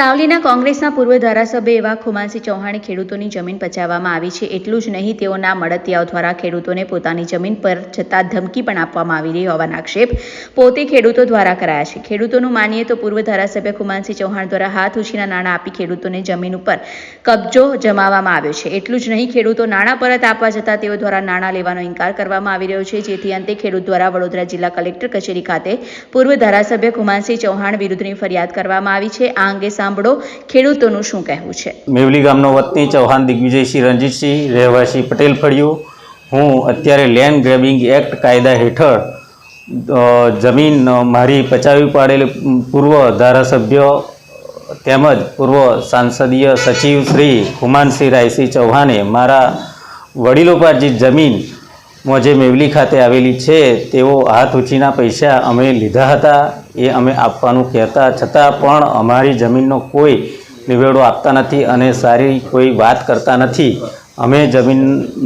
સાવલીના કોંગ્રેસના પૂર્વ ધારાસભ્ય એવા ખુમાનસિંહ ચૌહાણે ખેડૂતોની જમીન પચાવવામાં આવી છે. એટલું જ નહીં તેઓના મળતિયાઓ દ્વારા ખેડૂતોને પોતાની જમીન પર જતા ધમકી પણ આપવામાં આવી રહી હોવાના આક્ષેપ પોતે ખેડૂતો દ્વારા કરાયા છે. ખેડૂતોનું માનીએ તો પૂર્વ ધારાસભ્ય ખુમાનસિંહ ચૌહાણ દ્વારા હાથ ઉછીના નાણાં આપી ખેડૂતોને જમીન ઉપર કબજો જમાવવામાં આવ્યો છે. એટલું જ નહીં, ખેડૂતો નાણાં પરત આપવા જતાં તેઓ દ્વારા નાણાં લેવાનો ઇનકાર કરવામાં આવી રહ્યો છે. જેથી અંતે ખેડૂત દ્વારા વડોદરા જિલ્લા કલેક્ટર કચેરી ખાતે પૂર્વ ધારાસભ્ય ખુમાનસિંહ ચૌહાણ વિરુદ્ધની ફરિયાદ કરવામાં આવી છે. આ અંગે સાંભળો, ખેડૂતોનું શું કહેવું છે? મેવલી ગામનો વતની ચૌહાણ દિગ્વિજયસિંહ રણજીતસિંહ, રહેવાસી પટેલ ફળિયું. હું અત્યારે લેન્ડ ગ્રેબિંગ એક્ટ કાયદા હેઠળ જમીન મારી પચાવી પાડેલી પૂર્વ ધારાસભ્ય તેમજ પૂર્વ સાંસદીય સચિવ શ્રી હુમાનસિંહ રાયસિંહ ચૌહાણે મારા વડીલોપાર્જિત જમીન માં જે મેવલી ખાતે આવેલી છે, તેઓ હાથ ઉછીના પૈસા અમે લીધા હતા, એ અમે આપવાનું કહેતા, છતાં પણ અમારી જમીનનો કોઈ નિવેડો આપતા નથી અને સારી કોઈ વાત કરતા નથી. અમે જમીન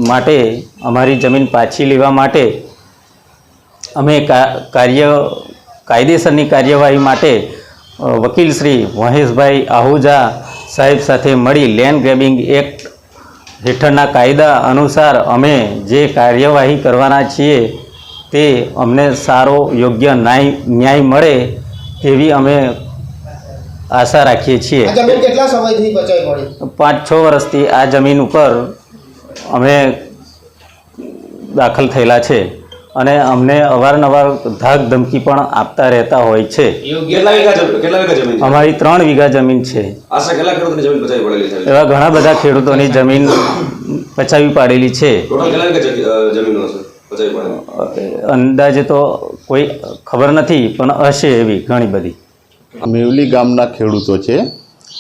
માટે, અમારી જમીન પાછી લેવા માટે, અમે કાર્ય, કાયદેસરની કાર્યવાહી માટે વકીલ શ્રી મહેશભાઈ આહુજા સાહેબ સાથે મળી લેન્ડ ગ્રેબિંગ એક્ટ હેઠળના કાયદા અનુસાર અમે જે કાર્યવાહી કરવાના છીએ તે અમને સારો યોગ્ય ન્યાય ન્યાય મળે તેવી અમે આશા રાખીએ છીએ. કેટલા સમયથી બચાવી પાંચ છ વર્ષથી આ જમીન ઉપર અમે દાખલ થયેલા છે. અને અમને અવારનવાર ધાક ધમકી પણ આપતા રહેતા હોય છે. કેટલા વીઘા જમીન કેટલા વીઘા જમીન છે? અમારી ત્રણ વીઘા જમીન છે. એવા ઘણા બધા ખેડૂતોની જમીન પચાવી પાડેલી છે. અંદાજે તો કોઈ ખબર નથી પણ હશે એવી ઘણી બધી. મેવલી ગામના ખેડૂતો છે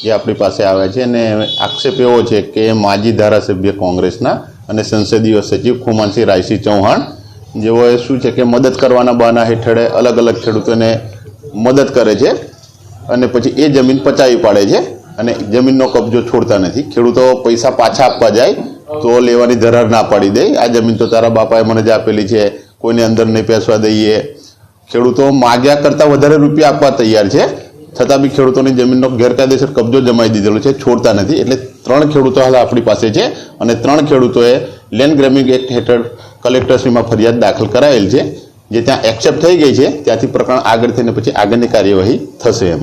જે આપણી પાસે આવ્યા છે અને આક્ષેપ એવો છે કે માજી ધારાસભ્ય કોંગ્રેસના અને સંસદીય સચિવ ખુમાનસિંહ રાયસિંહ ચૌહાણ જેઓએ શું છે કે મદદ કરવાના બહાના હેઠળે અલગ અલગ ખેડૂતોને મદદ કરે છે અને પછી એ જમીન પચાવી પાડે છે અને જમીનનો કબજો છોડતા નથી. ખેડૂતો પૈસા પાછા આપવા જાય તો લેવાની ધરાર ના પાડી દે. આ જમીન તો તારા બાપાએ મને જ આપેલી છે. કોઈને અંદર નહીં પેસવા દઈએ. ખેડૂતો માગ્યા કરતાં વધારે રૂપિયા આપવા તૈયાર છે. છતાં બી ખેડૂતોની જમીનનો ગેરકાયદેસર કબજો જમાઈ દીધેલો છે. છોડતા નથી. એટલે ત્રણ ખેડૂતો હાલ આપણી પાસે છે અને ત્રણ ખેડૂતોએ લેન્ડ ગ્રેમિંગ એક્ટ હેઠળ કલેક્ટરશ્રીમાં ફરિયાદ દાખલ કરાયેલ છે, જે ત્યાં એક્સેપ્ટ થઈ ગઈ છે, ત્યાંથી પ્રકરણ આગળ થઈને પછી આગળની કાર્યવાહી થશે એમાં.